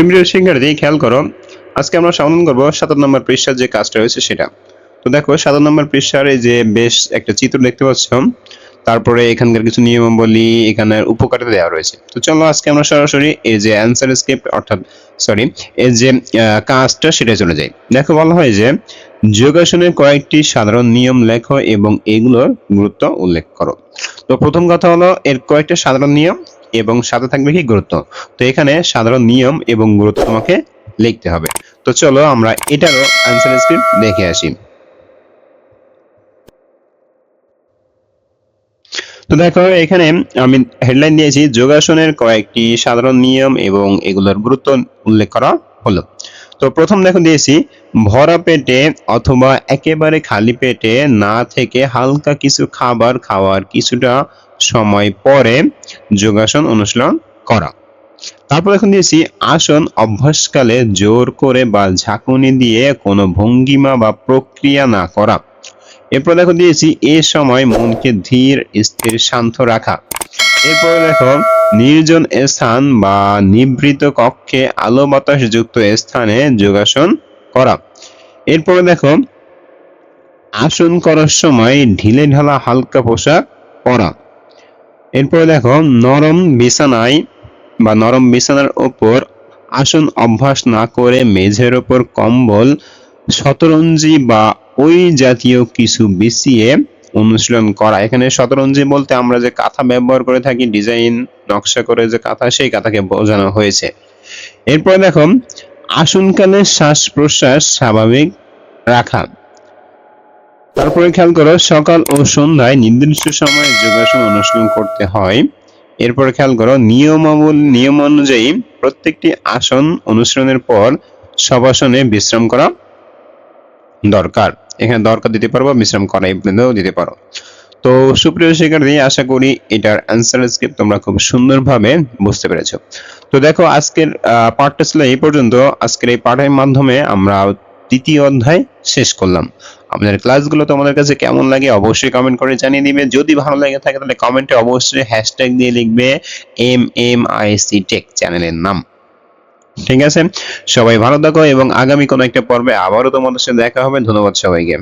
সুপ্রিয় শিক্ষার্থী খেয়াল করো। আজকে আমরা সমাধান করব সাত নম্বর পৃষ্ঠার যে কাজটা রয়েছে সেটা। তো দেখো সাত নম্বর পৃষ্ঠার এই যে বেশ একটা চিত্র দেখতে পাচ্ছ, তারপরে এখানকার কিছু নিয়মাবলী, এখানের উপকারিতা দেওয়া রয়েছে। তো চলো আজকে আমরা সরাসরি এই যে অ্যান্সার স্ক্রিপ্ট অর্থাৎ সরি এই যে কাজটা সেটা চলে যাই। দেখো বলা হয় যে যোগাসনের কয়েকটি সাধারণ নিয়ম লেখো এবং এগুলোর গুরুত্ব উল্লেখ করো। তো প্রথম কথা হলো, এর কয়েকটা সাধারণ নিয়ম এবং সাথে থাকবে কি গুরুত্ব? তো এখানে সাধারণ নিয়ম এবং গুরুত্ব তোমাকে লিখতে হবে। তো চলো আমরা এটারও আনসার স্ক্রিপ্ট দেখে আসি। তো দেখো, এখানে আমি হেডলাইন দিয়েছি, যোগাসনের কয়েকটি সাধারণ নিয়ম এবং এগুলোর গুরুত্ব উল্লেখ করা হলো। তো প্রথম দেখো দিয়েছি, ভরা পেটে অথবা একেবারে খালি পেটে না থেকে হালকা কিছু খাবার খাওয়ার কিছুটা সময় পরে যোগাসন অনুশীলন করা। তারপর এখন দিয়েছি, আসন অভ্যাসকালে জোর করে বা ঝাঁকুনি দিয়ে কোনো ভঙ্গিমা বা প্রক্রিয়া না করা। এরপর দেখো দিয়েছি, এ সময় মনকে ধীর, স্থির, শান্ত রাখা। এরপর দেখো নির্জন স্থান বা নিভৃত কক্ষে আলো বাতাস যুক্ত স্থানে যোগাসন করা। এরপরে দেখো, আসন করার সময় ঢিলে ঢালা হালকা পোশাক পরা। এরপরে দেখো, নরম বিছানায় বা নরম বিছানার ওপর আসন অভ্যাস না করে মেঝের ওপর কম্বল, শতরঞ্জি বা ওই জাতীয় কিছু বিছিয়ে অনুশীলন করা। এখানে শতরঞ্জি বলতে আমরা যে কাঁথা ব্যবহার করে থাকি, ডিজাইন, নকশা করে যে কাঁথা, সেই কাঁথাকে বোঝানো হয়েছে। এরপর দেখো আসনকালে শ্বাস প্রশ্বাস স্বাভাবিক রাখা। তারপরে খেয়াল করো, সকাল ও সন্ধ্যায় নির্দিষ্ট সময়ে যোগাসন অনুশীলন করতে হয়। এরপর খেয়াল করো, নিয়মাবল নিয়ম অনুযায়ী প্রত্যেকটি আসন অনুশীলনের পর সবাসনে বিশ্রাম করা দরকার। এখানে দরকার দিতে পারো বিশ্রাম করা এগুলোও দিতে পারো। তো সুপ্রিয় শিক্ষার্থী, আশা করি এটার অ্যান্সার স্ক্রিপ্ট তোমরা খুব সুন্দরভাবে বুঝতে পেরেছ। তো দেখো, আজকের পার্টটা ছিল এই পর্যন্ত। আজকের এই পাঠের মাধ্যমে আমরা তৃতীয় অধ্যায় শেষ করলাম। আমাদের ক্লাসগুলো তোমাদের কাছে কেমন লাগে অবশ্যই কমেন্ট করে জানিয়ে দিবে। যদি ভালো লাগে থাকে, তাহলে কমেন্টে অবশ্যই হ্যাশট্যাগ দিয়ে লিখবে M M I C tech চ্যানেলের নাম। ঠিক আছে? সবাই ভালো থাকো এবং আগামী কোনো একটা পর্বে আবারও তোমাদের সাথে দেখা হবে। ধন্যবাদ সবাইকে।